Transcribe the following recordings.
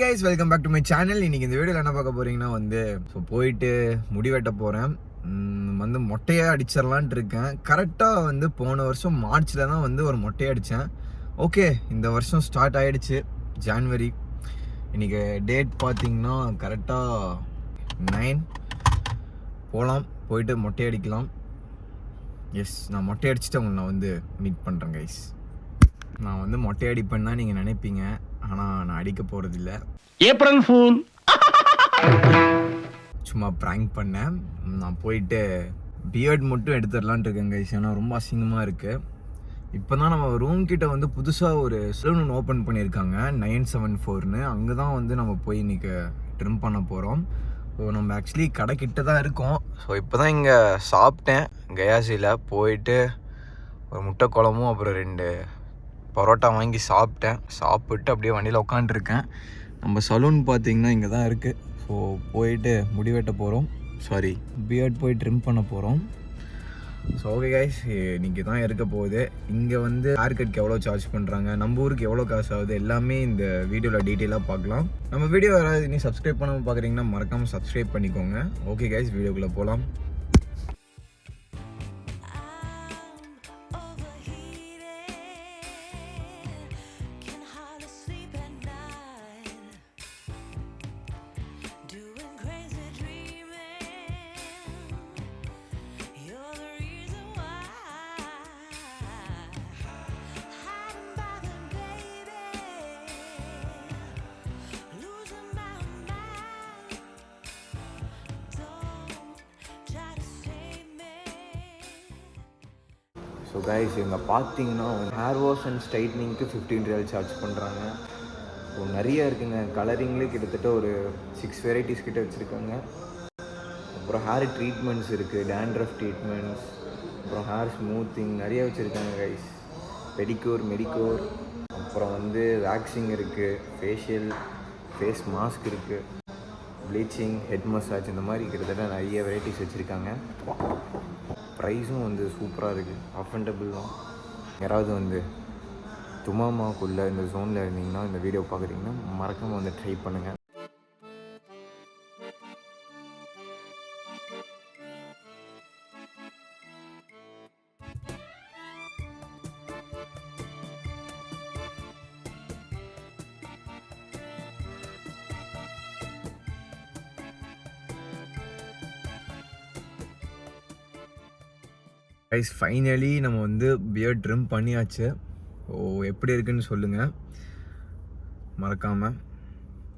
Guys welcome back to my channel இன்னைக்கு இந்த வீடியோவில் என்ன பார்க்க போறீங்கன்னா வந்து ஸோ போயிட்டு முடி வெட்ட போகிறேன் வந்து மொட்டையாக அடிச்சிடலான்ட்டு இருக்கேன். கரெக்டாக வந்து போன வருஷம் மார்ச்சில் தான் வந்து ஒரு மொட்டையை அடித்தேன் ஓகே இந்த வருஷம் ஸ்டார்ட் ஆயிடுச்சு. ஜான்வரி இன்னைக்கு டேட் பார்த்தீங்கன்னா கரெக்டாக நைன் போகலாம் போயிட்டு மொட்டை அடிக்கலாம். எஸ் நான் மொட்டை அடிச்சுட்டு உங்களை நான் வந்து மீட் பண்ணுறேன் கைஸ் நான் வந்து மொட்டை அடிப்பேன்னா நீங்கள் நினைப்பீங்க. ஆனால் நான் அடிக்க போகிறதில்ல ஏப்ரல் ஃபூல். சும்மா ப்ராங்க் பண்ணேன். நான் போயிட்டு பியர்ட் மட்டும் எடுத்துடலான்ட்டு இருக்கேன் கைஸ் ஏன்னா ரொம்ப அசிங்கமாக இருக்குது இப்போ தான் நம்ம ரூம் கிட்ட வந்து புதுசாக ஒரு சலூன் ஓப்பன் பண்ணியிருக்காங்க நைன் செவன் ஃபோர்னு அங்கே தான் வந்து நம்ம போய் இன்னைக்கு ட்ரிம் பண்ண போகிறோம் ஸோ நம்ம ஆக்சுவலி கடை கிட்ட தான் இருக்கோம். ஸோ இப்போ தான் இங்கே சாப்பிட்டேன் கயாசியில். போயிட்டு ஒரு முட்டை குழம்பும் அப்புறம் ரெண்டு பரோட்டா வாங்கி சாப்பிட்டேன். சாப்பிட்டு அப்படியே வண்டியில் உட்காந்துருக்கேன் நம்ம சலூன் பார்த்தீங்கன்னா இங்கே தான் இருக்குது ஸோ போயிட்டு முடி வெட்ட போகிறோம் சாரி பியர்ட் போய் ட்ரிம் பண்ண போகிறோம் ஸோ ஓகே கைஸ் இன்னைக்கு தான் இருக்க போகுது. இங்கே வந்து ஹேர் கட்க்கு எவ்வளோ சார்ஜ் பண்ணுறாங்க நம்ம ஊருக்கு எவ்வளோ காசு ஆகுது எல்லாமே இந்த வீடியோவில் டீட்டெயிலாக பார்க்கலாம் நம்ம வீடியோ யாராவது நீ சப்ஸ்கிரைப் பண்ணாமல் பார்க்குறீங்கன்னா மறக்காமல் சப்ஸ்கிரைப் பண்ணிக்கோங்க. ஓகே கைஸ் வீடியோக்குள்ளே போகலாம் ஸோ கைஸ் இவங்க பார்த்தீங்கன்னா ஹேர் வாஷ் அண்ட் ஸ்ட்ரைட்னிங்க்கு ஃபிஃப்டீன் ரியல் சார்ஜ் பண்ணுறாங்க ஸோ நிறைய இருக்குங்க. கலரிங்லேயே கிட்டத்தட்ட ஒரு சிக்ஸ் வெரைட்டிஸ் கிட்ட வச்சுருக்காங்க. அப்புறம் ஹேர் ட்ரீட்மெண்ட்ஸ் இருக்குது டேண்ட்ரஃப் ட்ரீட்மெண்ட்ஸ் அப்புறம் ஹேர் ஸ்மூத்திங் நிறைய வச்சுருக்காங்க கைஸ் பெடிக்யூர் மெடிக்யூர் அப்புறம் வந்து வேக்சிங் இருக்குது ஃபேஷியல் ஃபேஸ் மாஸ்க் இருக்குது ப்ளீச்சிங் ஹெட் மசாஜ் இந்த மாதிரி கிட்டத்தட்ட நிறைய வெரைட்டிஸ் வச்சுருக்காங்க. ப்ரைஸும் வந்து சூப்பராக இருக்குது அஃபண்டபிள் தான். யாராவது வந்து துமாமாக்குள்ளே இந்த ஜோனில் இருந்தீங்கன்னா இந்த வீடியோ பார்க்குறீங்கன்னா மறக்காமல் வந்து ட்ரை பண்ணுங்கள் கைஸ் ஃபைனலி நம்ம வந்து பியர்ட் ட்ரிம் பண்ணியாச்சு. ஓ எப்படி இருக்குன்னு சொல்லுங்கள் மறக்காமல்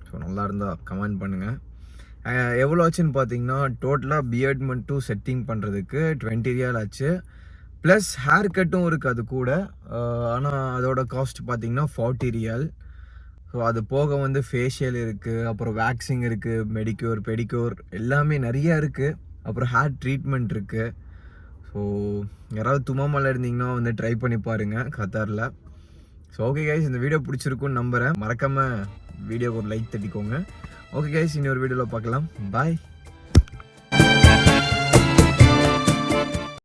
ஸோ நல்லா இருந்தால் கமெண்ட் பண்ணுங்கள் எவ்வளோ ஆச்சுன்னு பார்த்தீங்கன்னா டோட்டலாக பியர்ட் மட்டும் செட்டிங் பண்ணுறதுக்கு டுவெண்ட்டி ரியால் ஆச்சு. ப்ளஸ் ஹேர் கட்டும் இருக்குது அது கூட. ஆனால் அதோட காஸ்ட் பார்த்தீங்கன்னா ஃபார்ட்டி ரியால் ஸோ அது போக வந்து ஃபேஷியல் இருக்குது அப்புறம் வேக்சிங் இருக்குது மெடிக்யூர் பெடிக்யூர் எல்லாமே நிறையா இருக்குது அப்புறம் ஹேர் ட்ரீட்மெண்ட் இருக்குது ஸோ யாராவது துமாமல் இருந்தீங்கன்னா வந்து ட்ரை பண்ணி பாருங்கள் கத்தாரில். ஸோ ஓகே கைஸ் இந்த வீடியோ பிடிச்சிருக்குன்னு நம்புகிறேன் மறக்காமல் வீடியோக்கு ஒரு லைக் தட்டிக்கோங்க. ஓகே கைஸ் இன்னொரு வீடியோவில் பார்க்கலாம். பாய்